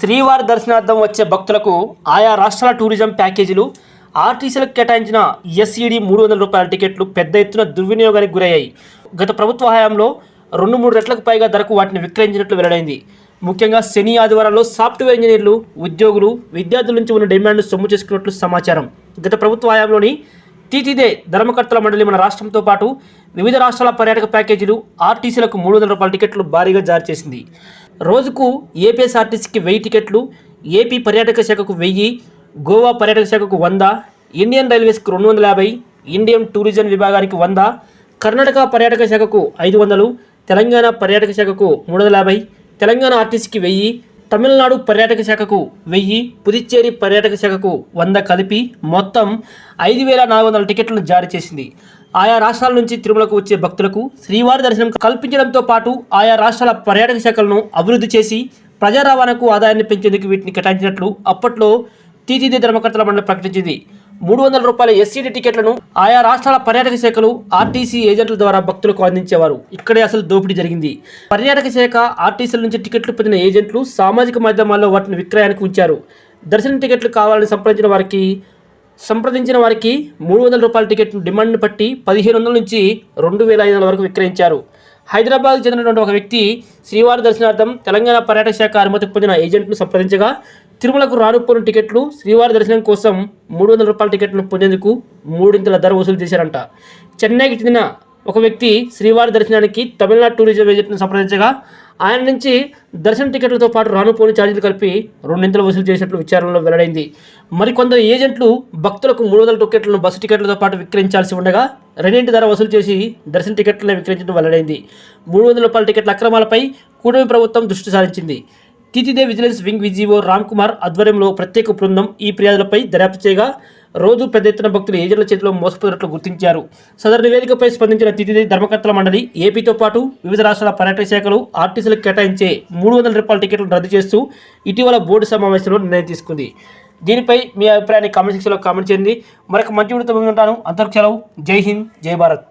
శ్రీవారి దర్శనార్థం వచ్చే భక్తులకు ఆయా రాష్ట్రాల టూరిజం ప్యాకేజీలు ఆర్టీసీలకు కేటాయించిన ఎస్ఈడి మూడు వందల రూపాయల టికెట్లు పెద్ద ఎత్తున దుర్వినియోగానికి గురయ్యాయి. గత ప్రభుత్వ హయాంలో రెండు మూడు రెట్లకు పైగా ధరకు వాటిని విక్రయించినట్లు వెల్లడైంది. ముఖ్యంగా శని ఆదివారాల్లో సాఫ్ట్వేర్ ఇంజనీర్లు ఉద్యోగులు విద్యార్థుల నుంచి ఉన్న డిమాండ్ను సొమ్ము చేసుకున్నట్లు సమాచారం. గత ప్రభుత్వ హయాంలోని టీటీదే ధర్మకర్తల మండలి మన రాష్ట్రంతో పాటు వివిధ రాష్ట్రాల పర్యాటక ప్యాకేజీలు ఆర్టీసీలకు మూడు వందల రూపాయల టికెట్లు భారీగా జారీ చేసింది. రోజుకు ఏపీఎస్ఆర్టీసీకి వెయ్యి టికెట్లు ఏపీ పర్యాటక శాఖకు వెయ్యి గోవా పర్యాటక శాఖకు వంద ఇండియన్ రైల్వేస్కి రెండు వందల యాభై ఇండియన్ టూరిజం విభాగానికి వంద కర్ణాటక పర్యాటక శాఖకు ఐదు వందలు తెలంగాణ పర్యాటక శాఖకు మూడు వందల యాభై తెలంగాణ ఆర్టీసీకి వెయ్యి తమిళనాడు పర్యాటక శాఖకు వెయ్యి పుదుచ్చేరి పర్యాటక శాఖకు వంద కలిపి మొత్తం ఐదు వేల నాలుగు వందల టికెట్లను జారీ చేసింది. ఆయా రాష్ట్రాల నుంచి తిరుమలకు వచ్చే భక్తులకు శ్రీవారి దర్శనం కల్పించడంతో పాటు ఆయా రాష్ట్రాల పర్యాటక శాఖలను అభివృద్ధి చేసి ప్రజా రవాణాకు ఆదాయాన్ని పెంచేందుకు వీటిని కేటాయించినట్లు అప్పట్లో టీటీడీ ధర్మకర్తల మండలి ప్రకటించింది. మూడు వందల రూపాయల ఎస్సీడీ టికెట్లను ఆయా రాష్ట్రాల పర్యాటక శాఖలు ఆర్టీసీ ఏజెంట్ల ద్వారా భక్తులకు అందించేవారు. ఇక్కడే అసలు దోపిడీ జరిగింది. పర్యాటక శాఖ ఆర్టీసీల నుంచి టికెట్లు పొందిన ఏజెంట్లు సామాజిక మాధ్యమాల్లో వాటిని విక్రయానికి ఉంచారు. దర్శనం టికెట్లు కావాలని సంప్రదించిన వారికి సంప్రదించిన వారికి మూడు వందల రూపాయల టికెట్ డిమాండ్ను బట్టి పదిహేను వందల నుంచి రెండు వేల ఐదు వందల వరకు విక్రయించారు. హైదరాబాద్కు చెందినటువంటి ఒక వ్యక్తి శ్రీవారి దర్శనార్థం తెలంగాణ పర్యాటక శాఖ అనుమతి పొందిన ఏజెంట్ను సంప్రదించగా తిరుమలకు రానుపోని టికెట్లు శ్రీవారి దర్శనం కోసం మూడు వందల రూపాయల టికెట్ను పొందేందుకు మూడింతల ధర వసూలు చేశారంట. చెన్నైకి చెందిన ఒక వ్యక్తి శ్రీవారి దర్శనానికి తమిళనాడు టూరిజం ఏజెంట్ను సంప్రదించగా ఆయన నుంచి దర్శన టికెట్లతో పాటు రానుపోని ఛార్జీలు కలిపి రెండింతలు వసూలు చేసినట్లు విచారణలో వెల్లడైంది. మరికొందరు ఏజెంట్లు భక్తులకు మూడు వందల టికెట్లను బస్సు టికెట్లతో పాటు విక్రయించాల్సి ఉండగా రెండింటి ధర వసూలు చేసి దర్శన టికెట్లను విక్రయించడం వెల్లడైంది. మూడు వందల రూపాయల టికెట్ల అక్రమాలపై కూటమి ప్రభుత్వం దృష్టి సారించింది. TTD vigilance wing VGO Ram Kumar ఆధ్వర్యంలో ప్రత్యేక బృందం ఈ ఫిర్యాదులపై దర్యాప్తు చేయగా రోజు పెద్ద ఎత్తున భక్తులు ఏజెంట్ల చేతిలో మోసపోయినట్లు గుర్తించారు. సదరు నివేదికపై స్పందించిన టీటీడీ ధర్మకర్తల మండలి ఏపీతో పాటు వివిధ రాష్ట్రాల పర్యాటక శాఖలు ఆర్టీసీలకు కేటాయించే మూడు వందల రూపాయల టికెట్లను రద్దు చేస్తూ ఇటీవల బోర్డు సమావేశంలో నిర్ణయం తీసుకుంది. దీనిపై మీ అభిప్రాయాన్ని కామెంట్ సెక్షన్లో కామెంట్ చేయండి. మరొక మంచి విడత ఉంటాను. అంతవరకు జై హింద్ జై భారత్.